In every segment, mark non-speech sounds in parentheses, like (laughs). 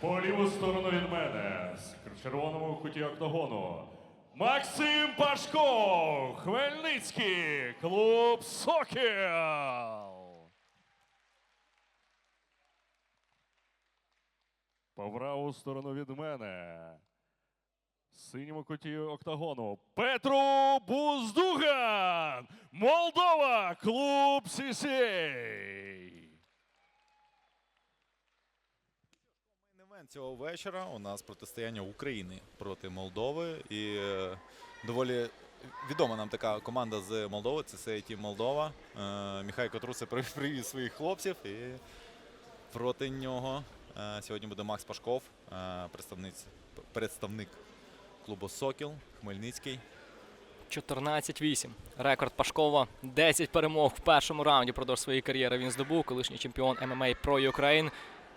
По ліву сторону від мене, з червоному куті октагону. Максим Пашко, Хмельницький, клуб Сокіл. По праву сторону від мене. Синьому куті октагону. Петру Буздуган, Молдова, клуб Сісей. Мейн-евент цього вечора у нас протистояння України проти Молдови. І е, доволі відома нам така команда з Молдови. Це Сей Тім Молдова. Е, Міхайко Трусе (laughs) привіз своїх хлопців. І проти нього е, сьогодні буде Макс Пашков, представник клубу Сокіл, Хмельницький. 14-8. Рекорд Пашкова. 10 перемог в першому раунді продовж своєї кар'єри він здобув. Колишній чемпіон ММА Pro Ukraine.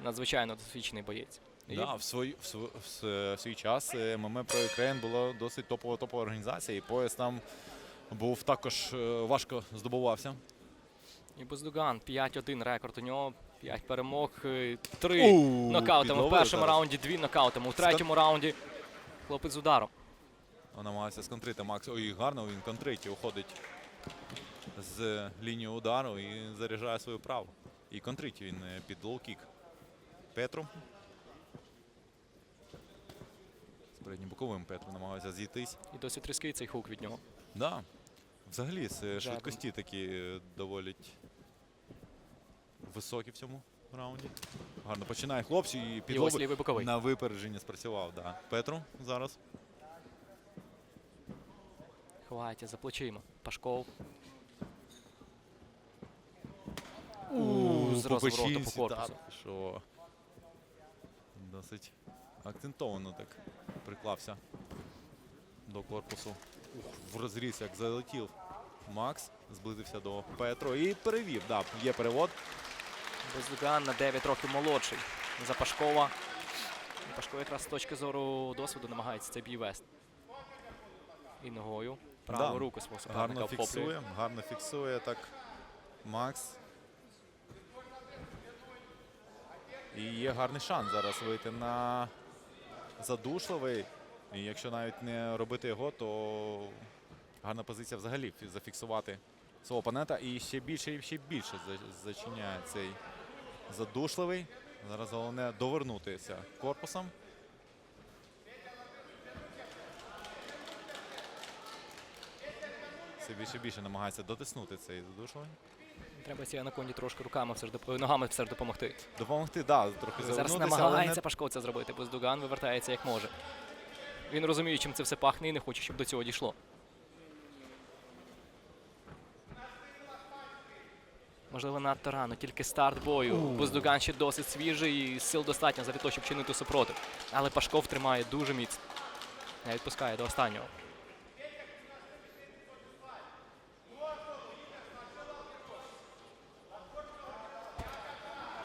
Надзвичайно досвідчений боєць. Да, в, свій, в, св- в свій час е, ММА Pro Ukraine була досить топова топова організація, і пояс там був також е, важко здобувався. І Буздуган 5-1 рекорд у нього. 5 перемог, 3 У, нокаутами в першому зараз. раунді, 2 нокаутами. У третьому раунді хлопець з ударом. Намагається сконтрити Макс. Ой, гарно він контрить і уходить з лінії удару і заряджає свою праву. І контрить він е, під лоу-кік. Петру. З переднім боковим Петру намагається зійтись. І досить різкий цей хук від нього. Да. Взагалі, з швидкості такі е, доволі високі в цьому раунді. Гарно починає хлопці і підлоби на випередження спрацював. Да. Петру зараз. Ховається за плечима. Пашков. З розвороту по корпусу. так, що досить акцентовано так приклався до корпусу. Ух, в розріз, як залетів Макс, зблизився до Петро і перевів. Да, є перевод. Буздуган на 9 років молодший за Пашкова. Пашко якраз з точки зору досвіду намагається цей бій вести. І ногою. Праву Да. руку свого суперника Гарно фіксує, гарно фіксує так Макс. І є гарний шанс зараз вийти на задушливий. І якщо навіть не робити його, то гарна позиція взагалі зафіксувати свого опонента. І ще більше і ще більше зачиняє цей задушливий. Зараз головне довернутися корпусом. Все більше і більше намагається дотиснути цей задушливий. Треба ці анаконді трошки руками все ж доп- ногами все ж допомогти. Допомогти, да, трохи Зараз намагається не... Пашков це зробити. Буздуган вивертається як може. Він розуміє, чим це все пахне і не хоче, щоб до цього дійшло. Можливо, надто рано, тільки старт бою. Буздуган ще досить свіжий і сил достатньо для того, щоб чинити супротив. Але Пашков тримає дуже міцно. Не відпускає до останнього.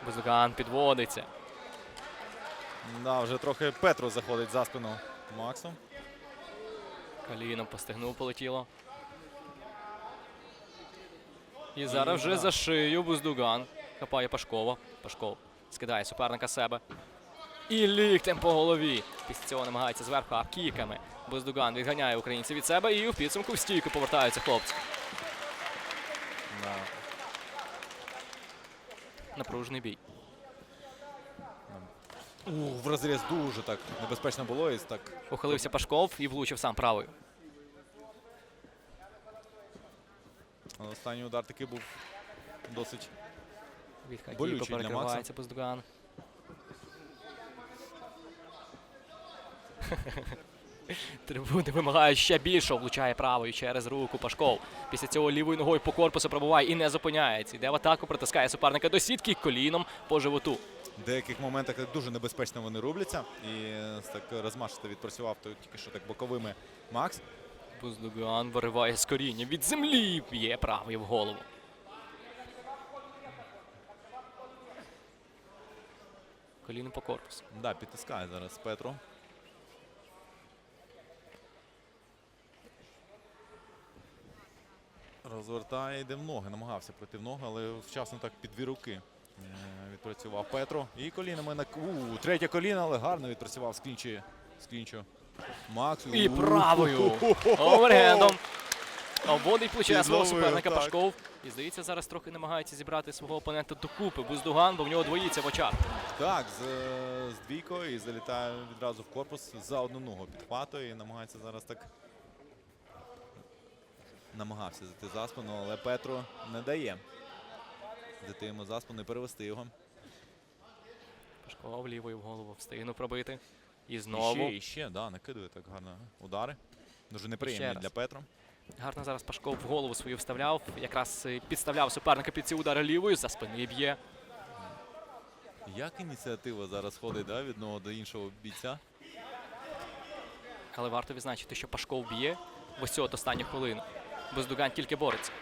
Буздуган підводиться. Да, вже трохи Петро заходить за спину Максу. Коліном постигнув, полетіло. І зараз вже за шию Буздуган. Хапає Пашкова. Пашков скидає суперника себе. І ліктем по голові. Після цього намагається зверху, а кіками. Буздуган відганяє українців від себе і в підсумку в стійку повертаються хлопці. Да. Напружений бій. У, в розріз дуже так небезпечно було і так. Ухилився Пашков і влучив сам правою. але Останній удар таки був досить. Від Болючий для Макса. Трибуни вимагають ще більше, влучає правою через руку Пашков. Після цього лівою ногою по корпусу пробуває і не зупиняється. Йде в атаку, притискає суперника до сітки коліном по животу. В деяких моментах дуже небезпечно вони рубляться. І е, так розмашисто відпрацював то тільки що так боковими Макс. Буздуган вириває з коріння від землі. Б'є правою в голову. Коліном по корпусу. Да, підтискає зараз Петро. Розвертає, йде в ноги, намагався пройти в ноги, але вчасно так під дві руки Е, Відпрацював Петро. І колінами на у, третє коліно, але гарно відпрацював з клінчі. З клінчу. Макс. І правою. Овергендом. Обводить плече свого суперника так. Пашков. І здається, зараз трохи намагається зібрати свого опонента докупи. Буздуган, бо в нього двоїться в очах. Так, з, з двійкою і залітає відразу в корпус за одну ногу підхватує і намагається зараз так. Намагався зайти за спину, але Петро не дає. Зайти йому за спину і перевести його. Пашков лівою в голову встигнув пробити. І І знову. ще, і ще, да, накидує так гарно удари. Дуже неприємні для Петро. Гарно зараз Пашков в голову свою вставляв. Якраз е, підставляв суперника під ці удари лівою, за спини б'є. Як ініціатива зараз ходить да, від одного до іншого бійця? Але варто відзначити, що Пашков б'є в ось от останню хвилину. Буздуган тільки бореться.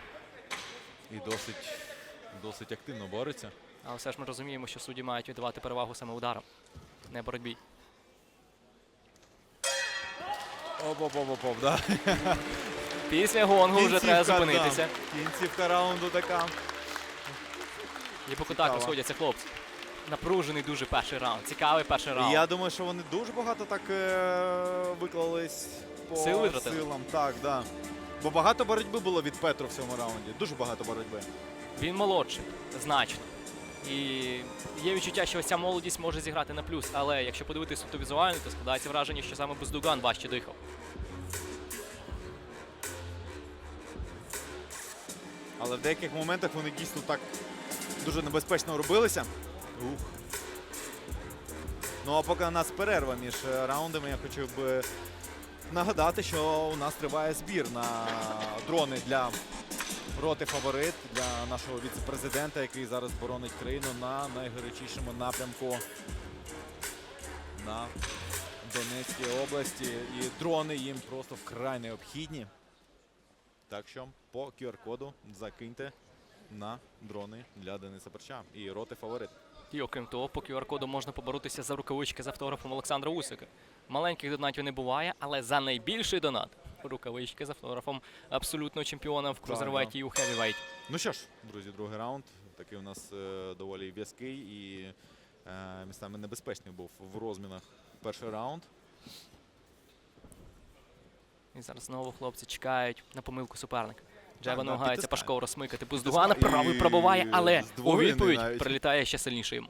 І досить, досить активно бореться. Але все ж ми розуміємо, що судді мають віддавати перевагу саме ударам, не боротьбі. Оп-оп-оп-оп, да. Після гонгу вже треба зупинитися. Кінцівка раунду така. І по кутах Цікаво. розходяться хлопці. Напружений дуже перший раунд. Цікавий перший раунд. Я думаю, що вони дуже багато так е- виклались по Сил силам. Так, да. Бо багато боротьби було від Петро в цьому раунді. Дуже багато боротьби. Він молодший, значно. І є відчуття, що ось ця молодість може зіграти на плюс. Але якщо подивитися суто візуально, то складається враження, що саме Буздуган важче дихав. Але в деяких моментах вони дійсно так дуже небезпечно робилися. Ух. Ну а поки у нас перерва між е, раундами, я хотів би нагадати, що у нас триває збір на дрони для роти фаворит для нашого віце-президента, який зараз боронить країну на найгарячішому напрямку на Донецькій області. І дрони їм просто вкрай необхідні. Так що по QR-коду закиньте на дрони для Дениса Перча і роти фаворит. І окрім того, по QR-коду можна поборотися за рукавички з автографом Олександра Усика. Маленьких донатів не буває, але за найбільший донат рукавички з автографом абсолютного чемпіона в крузервейті і у хевівейті. Ну що ж, друзі, другий раунд. Такий у нас е, доволі в'язкий і е, місцями небезпечний був в розмінах перший раунд. І зараз знову хлопці чекають на помилку суперника. Джеба намагається. Пашков розсмикати Буздугана, правий І пробиває, але у відповідь прилітає ще сильніше йому.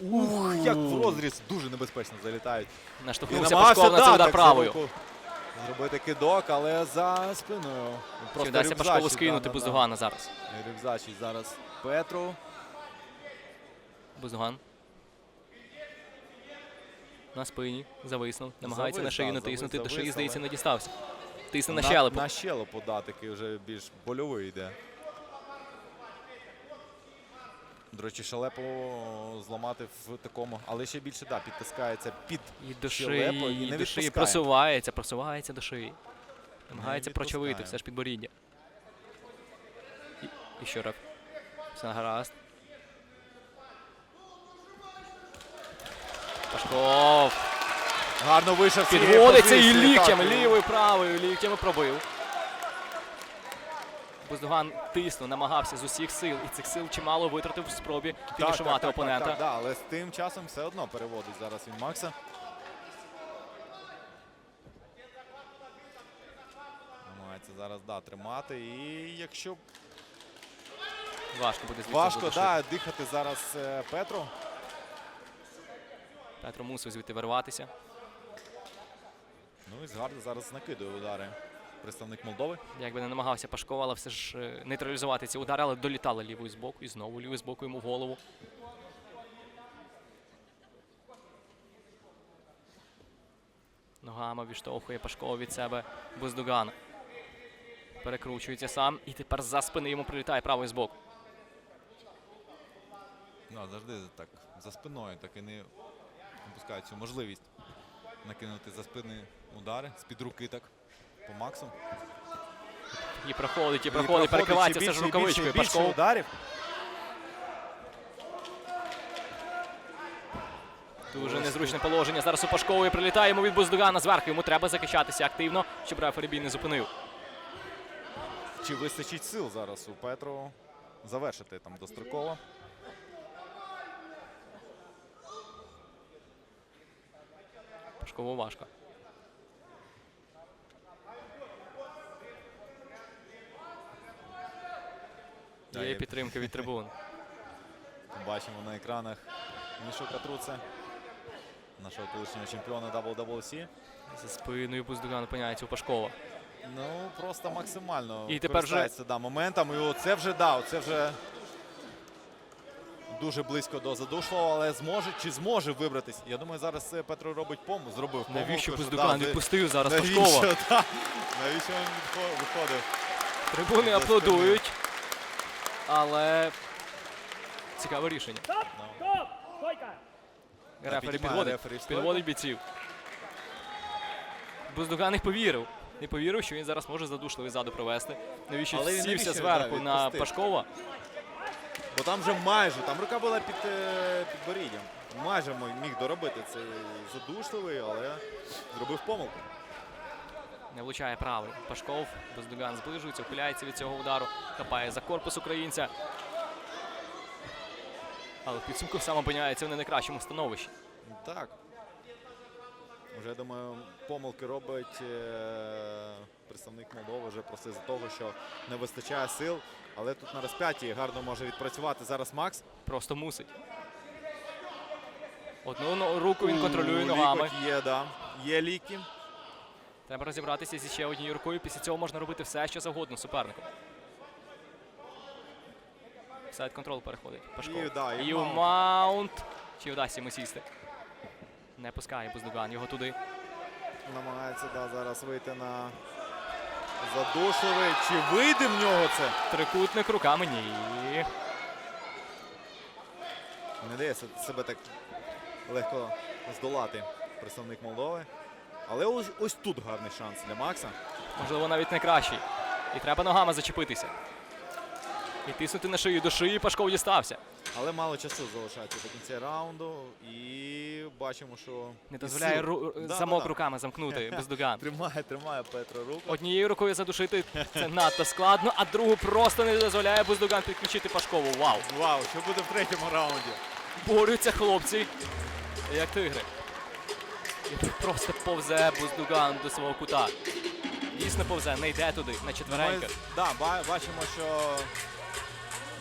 Ух, як в розріз дуже небезпечно залітають. Наштовхнувся Пашков на цей удар правою. Зробити кидок, але за спиною. Просто вдасться Пашкову скинути. Буздугана зараз? Рюкзачить зараз Петру. Буздуган. На спині, зависнув. Намагається на шию натиснути, до шиї, здається, не дістався. Тисне на На- щелепу. На щелепу, да, такий вже більш больовий йде. До речі, шалепу зламати в такому, але ще більше да, підтискається під І до щелепу, шиї, і не до шиї просувається, просувається до шиї. Намагається прочавити все ж підборіддя. І, і що реп? Все гаразд. Пашков гарно вийшов. з цієї підводиться і позиції, ліктями, так, лівою, правою, ліктями пробив. Буздуган тиснув, намагався з усіх сил, і цих сил чимало витратив в спробі Так, фінішувати так, так, опонента. Так, так, але з тим часом все одно переводить зараз він Макса. Намагається зараз да, тримати. І якщо Важко буде звідси важко задушити. да, дихати зараз е, Петру. Петро мусив звідти вирватися. Ну і Згарда зараз накидує удари. Представник Молдови. Якби не намагався Пашков, але все ж е, нейтралізувати ці удари, але долітали лівою з боку і знову лівою з боку йому в голову. Ногами відштовхує Пашкова від себе Буздугана. Перекручується сам і тепер за спини йому прилітає правою з боку. Ну, завжди так за спиною, так і не пускають цю можливість накинути за спини удари з-під руки так по Максу. І проходить, і проходить, перекривається все ж рукавичкою. більше ударів. Дуже незручне положення. Зараз у Пашкової прилітає йому від Буздугана зверху. Йому треба захищатися активно, щоб рефері бій не зупинив. Чи вистачить сил зараз у Петру завершити там достроково. Пашкову важко. Да, Є підтримка від трибун. (laughs) Бачимо на екранах Мішу Катруце, нашого колишнього чемпіона WWC. За спиною Буздуган опиняється у Пашкова. Ну, просто максимально І тепер вже- да, моментом. І оце вже, да, оце вже дуже близько до задушливого, але зможе чи зможе вибратись. Я думаю, зараз Петро робить помилку, зробив помилку. Навіщо що, Буздуган да, відпустив зараз навіщо, Пашкова? (laughs) да, навіщо він виходив? Трибуни аплодують. Але цікаве рішення. Ну, Рефері підводить, підводить бійців. Буздуган не повірив. Не повірив, що він зараз може задушливий ззаду провести. Навіщо сівся зверху да, на? Пашкова? Бо там вже майже, там рука була під, е, під боріддям. Майже міг доробити цей задушливий, але зробив помилку. Не влучає правий. Пашков, Буздуган зближується, ухиляється від цього удару. Хапає за корпус українця. Але в підсумку сам опиняється в не найкращому становищі. Так. Вже, думаю, помилки робить е, представник Молдови вже просто з-за того, що не вистачає сил. Але тут на розп'ятті гарно може відпрацювати зараз Макс. Просто мусить. Одну руку він контролює ногами. лікоть Є, да. Є ліки. Треба розібратися зі ще однією рукою. Після цього можна робити все, що завгодно супернику. Сайд контрол переходить. Пашков. І, да, і і маунт. маунт. Чи вдасться йому сісти? Не пускає Буздуган його туди. Намагається да, зараз вийти на задушливий. Чи вийде в нього це? Трикутник руками ні. Не дається себе так легко здолати представник Молдови. Але ось, ось тут гарний шанс для Макса. Можливо, навіть не кращий. І треба ногами зачепитися. І тиснути на шию до шиї Пашков дістався. Але мало часу залишається до кінця раунду. І бачимо, що Не дозволяє ру- Да, замок да, руками замкнути Буздуган. (laughs) Тримає, тримає Петро руку. Однією рукою задушити це надто складно, а другу просто не дозволяє Буздуган підключити Пашкову. Вау! Вау, що буде в третьому раунді? Борються хлопці, як тигри. І просто повзе Буздуган до свого кута. Дійсно повзе, не йде туди, на четвереньках. да, бачимо, що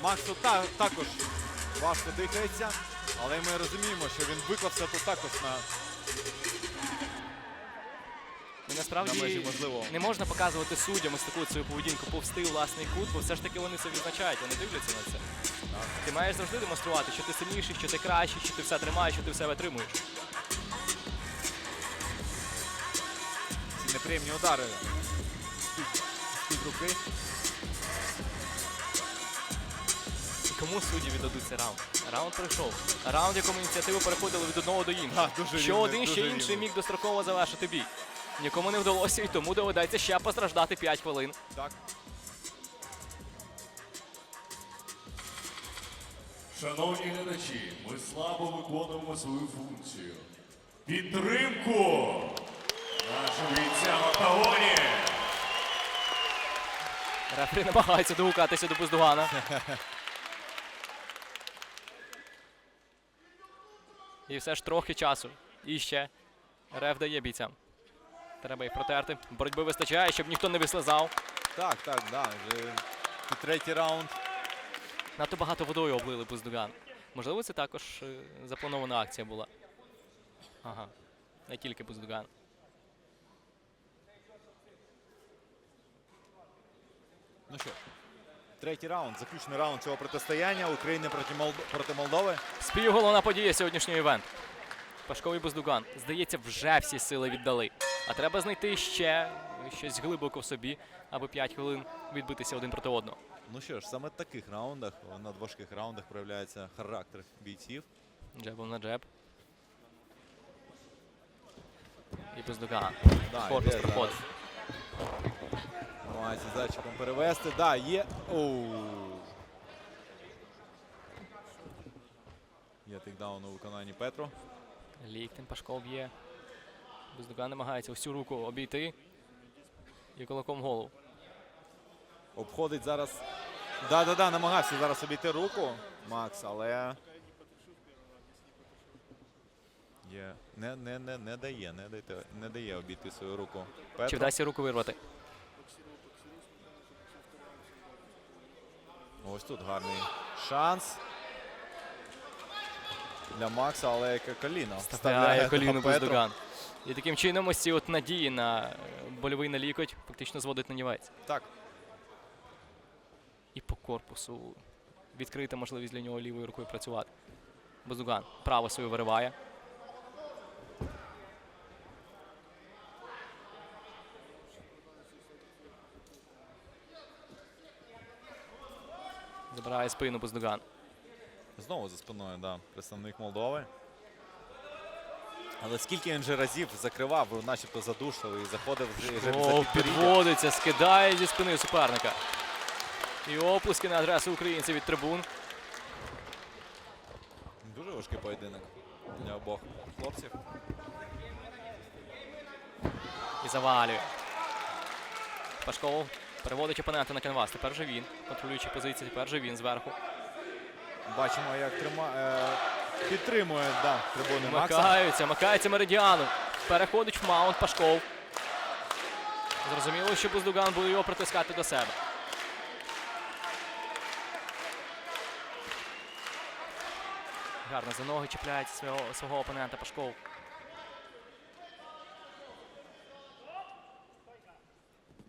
Максу та, також важко дихається, але ми розуміємо, що він виклався тут також на, І на межі насправді можливого. не можна показувати суддям ось таку свою поведінку повсти у власний кут, бо все ж таки вони це відзначають, вони дивляться на це. Ти маєш завжди демонструвати, що ти сильніший, що ти кращий, що ти все тримаєш, що ти все витримуєш. Ці неприємні удари. з-під руки. Кому судді віддадуть цей раунд? Раунд пройшов. Раунд, якому ініціативу переходили від одного до іншого. Да, дуже що рівний, один, дуже ще інший міг достроково завершити бій. Нікому не вдалося, і тому доведеться ще постраждати 5 хвилин. Так. Шановні глядачі, ми слабо виконуємо свою функцію. Підтримку нашим бійцям в октагоні! Рефері намагається догукатися до Буздугана. (laughs) І все ж трохи часу. І ще реф дає бійцям. Треба їх протерти. Боротьби вистачає, щоб ніхто не вислизав. Так, так, да. Вже третій раунд. Надто багато водою облили Буздуган. Можливо, це також е, запланована акція була. Ага. Не тільки Буздуган. Ну що, третій раунд, заключний раунд цього протистояння України проти, Молд... проти Молдови. Співголовна подія сьогоднішнього івенту. Пашковий Буздуган. Здається, вже всі сили віддали. А треба знайти ще щось глибоко в собі, аби 5 хвилин відбитися один проти одного. Ну що ж, саме в таких раундах, в надважких раундах проявляється характер бійців. Джебом на джеб. І Буздуган. Да, Корпус проходить. Намагається зайчиком перевести. Да, є. Оу. Є тейкдаун у виконанні Петро. Ліктем Пашков б'є. Буздуган намагається всю руку обійти. І кулаком голову. Обходить зараз Да, да, да, намагався зараз обійти руку Макс, але. Є. Не, не, не, не дає, не дає, не дає обійти свою руку. Чи вдасться руку вирвати? Ось тут гарний шанс. Для Макса, але яке коліно. Вставляє коліно Петро. Буздуган. І таким чином ось ці от надії на больовий на лікоть фактично зводить на нівець. Так. І по корпусу відкрита можливість для нього лівою рукою працювати. Буздуган право свою вириває. Забирає спину Буздуган. Знову за спиною, да, представник Молдови. Але скільки він же разів закривав, начебто задушливий, і заходив О, підводиться, скидає зі спини суперника. І оплески на адресу українців від трибун. Дуже важкий поєдинок для обох хлопців. І завалює. Пашков переводить опонента на канвас. Тепер же він. Контролюючи позиції, тепер же він зверху. Бачимо, як трима... е... підтримує да, трибуни Макса. Макаються, макається меридіану. Переходить в маунт Пашков. Зрозуміло, що Буздуган буде його притискати до себе. Гарно за ноги чіпляється свого, свого опонента Пашков.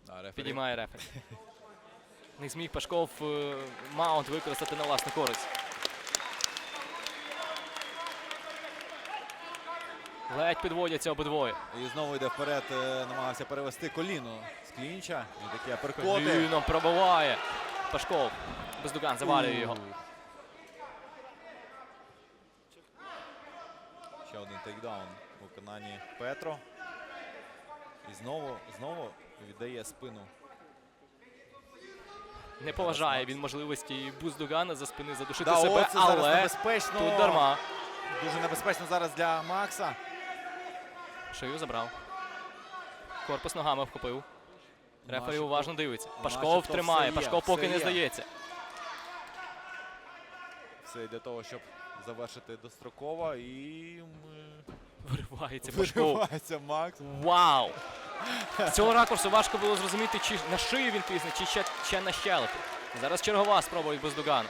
Да, рефері. Підіймає рефері. Не зміг Пашков е, маунт використати на власну користь. Ледь підводяться обидвоє. І знову йде вперед, е, намагався перевести коліно з клінча. І такі аперкоти. Коліном пробиває. Пашков. Бездуган завалює його. Ще один тейкдаун у виконанні Петро. І знову, знову віддає спину. Не поважає він можливості Буздугана за спини задушити Да, себе, це зараз але небезпечно. тут дарма. Дуже небезпечно зараз для Макса. Шию забрав. Корпус ногами вхопив. Рефері уважно дивиться. Пашков тримає, Пашков поки не здається. Все для того, щоб завершити достроково. І ми... Виривається Пашков. виривається Макс. Вау! З цього ракурсу важко було зрозуміти, чи на шию він тисне, чи ще, ще на щелепі. Зараз чергова спроба від Буздугана.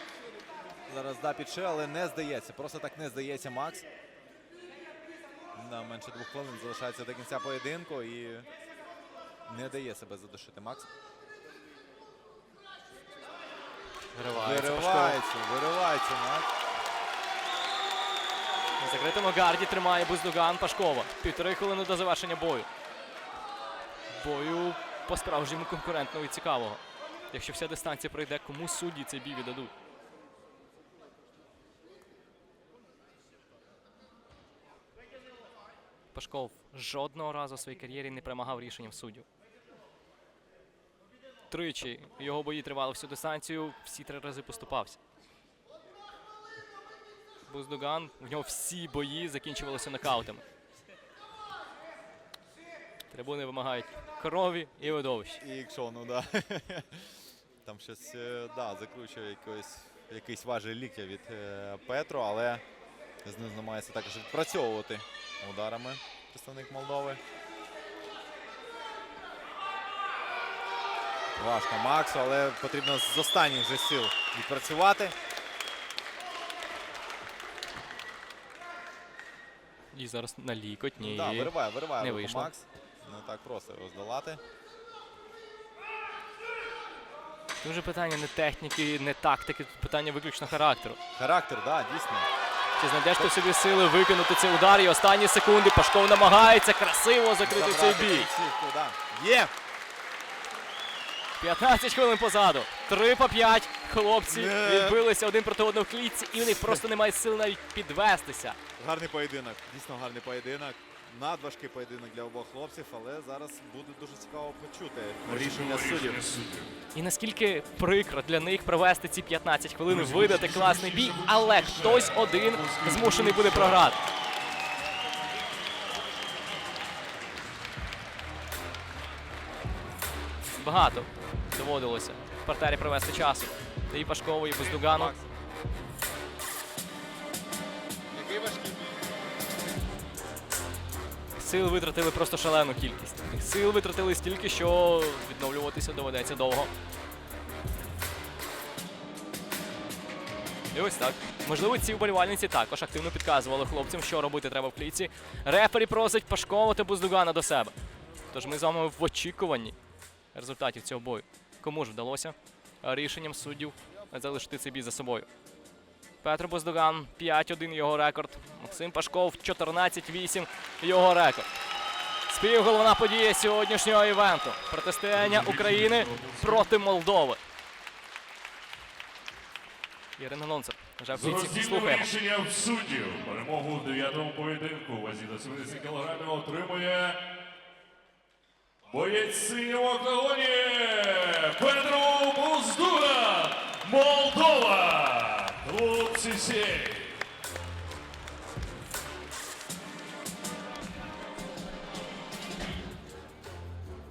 Зараз да підше, але не здається. Просто так не здається Макс. Да, менше двох хвилин залишається до кінця поєдинку і не дає себе задушити Макс. Виривається Пашков. Виривається, виривається Макс. На закритому гарді тримає Буздуган Пашкова. Півтори хвилини до завершення бою. Бою по-справжньому конкурентного і цікавого. Якщо вся дистанція пройде, кому судді цей бій віддадуть. Пашков жодного разу в своїй кар'єрі не перемагав рішенням суддів. Тричі його бої тривали всю дистанцію, всі три рази поступався. Буздуган, в нього всі бої закінчувалися нокаутами. Трибуни вимагають крові і видовищ. І екшону, да. (laughs) Там щось е, да, закручує якийсь, якийсь важий ліктя від е, Петро, але з ним намагається також відпрацьовувати ударами представник Молдови. Важко Максу, але потрібно з останніх же сил відпрацювати. І зараз на лікоть. Ні. Да, вириває, вириває Не вийшло. Макс. Не так просто його здолати. Тут вже питання не техніки, не тактики, тут питання виключно характеру. Характер, да, дійсно. Чи знайдеш ти собі сили викинути цей удар і останні секунди Пашков намагається красиво закрити цей бій. кінцівку, да. Є! 15 хвилин позаду. 3 по 5. Хлопці відбилися один проти одного в клітці, і у них просто немає сил навіть підвестися. Гарний поєдинок, дійсно гарний поєдинок. Надважкий поєдинок для обох хлопців, але зараз буде дуже цікаво почути рішення суддів. Рішення суддів. І наскільки прикро для них провести ці 15 хвилин, видати класний бій, але хтось один змушений буде програти. Багато доводилося в партері провести часу. І Пашкову, і Буздугану. Сил витратили просто шалену кількість. Сил витратили стільки, що відновлюватися доведеться довго. І ось так. Можливо, ці вболівальниці також активно підказували хлопцям, що робити треба в клітці. Рефері просить Пашкова та Буздугана до себе. Тож ми з вами в очікуванні результатів цього бою. Кому ж вдалося рішенням суддів залишити цей бій за собою. Петро Боздуган 5-1 його рекорд. Максим Пашков 14-8 його рекорд. Співголовна подія сьогоднішнього івенту. Протистояння України проти Молдови. Ірина Нонцер. Вже в кінці слухаємо. рішенням суддів перемогу в дев'ятому поєдинку у вазі до 70 кг отримує боєць синього октагоні Петро Буздуга, Молдова. Клуб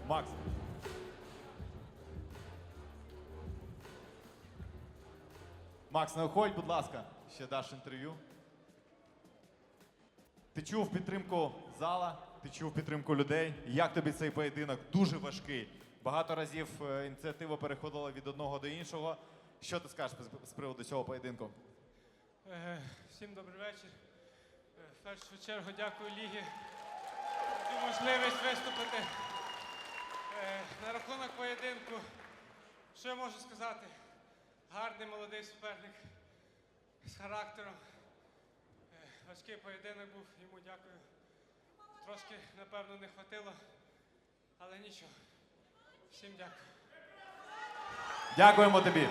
Макс. Макс, не уходь, будь ласка, ще даш інтерв'ю. Ти чув підтримку зала, ти чув підтримку людей. Як тобі цей поєдинок? Дуже важкий. Багато разів е, ініціатива переходила від одного до іншого. Що ти скажеш з приводу цього поєдинку? Е, Всім добрий вечір. Е, В першу чергу дякую Лігі за можливість виступити. Е, На рахунок поєдинку, що я можу сказати? Гарний молодий суперник з характером. Важкий поєдинок був, йому дякую. Трошки, напевно, не хватило, але нічого. Всім дякую. Дякуємо тобі.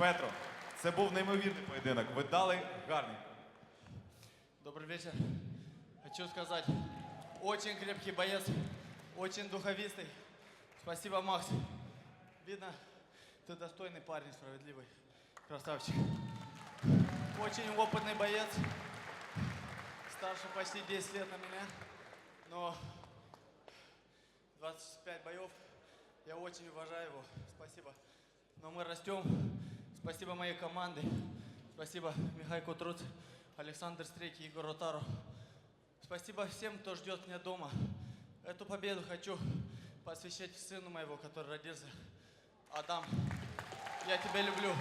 Петро, це був неймовірний поєдинок. Ви дали гарний. Добрый вечер. Хочу сказать, очень крепкий боец, очень духовистый. Спасибо, Макс. Видно, ты достойный парень, справедливый. Красавчик. Очень опытный боец. Старше почти 10 лет на меня. Но 25 боев. Я очень уважаю его. Спасибо. Но мы растем. Спасибо моей команде. Спасибо Михаил Кутруц, Александр Стрейки, Егор Ротару. Спасибо всем, кто ждет меня дома. Эту победу хочу посвящать сыну моего, который родился. Адам, я тебя люблю.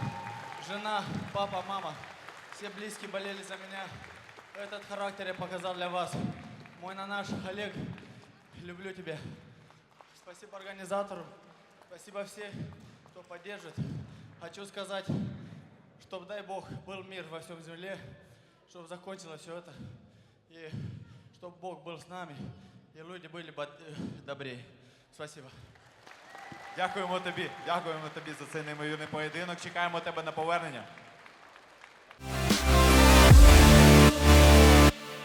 Жена, папа, мама, все близкие болели за меня. Этот характер я показал для вас. Мой наш Олег, люблю тебя. Спасибо организатору. Спасибо всем, кто поддержит. Хочу сказать, чтобы, дай Бог, был мир во всем земле, чтобы закончилось все это. И чтобы Бог был с нами, и люди были бы э, добрее. Спасибо. Дякуємо тобі. Дякуємо тобі за цей неймовірний поєдинок. Чекаємо тебе на повернення.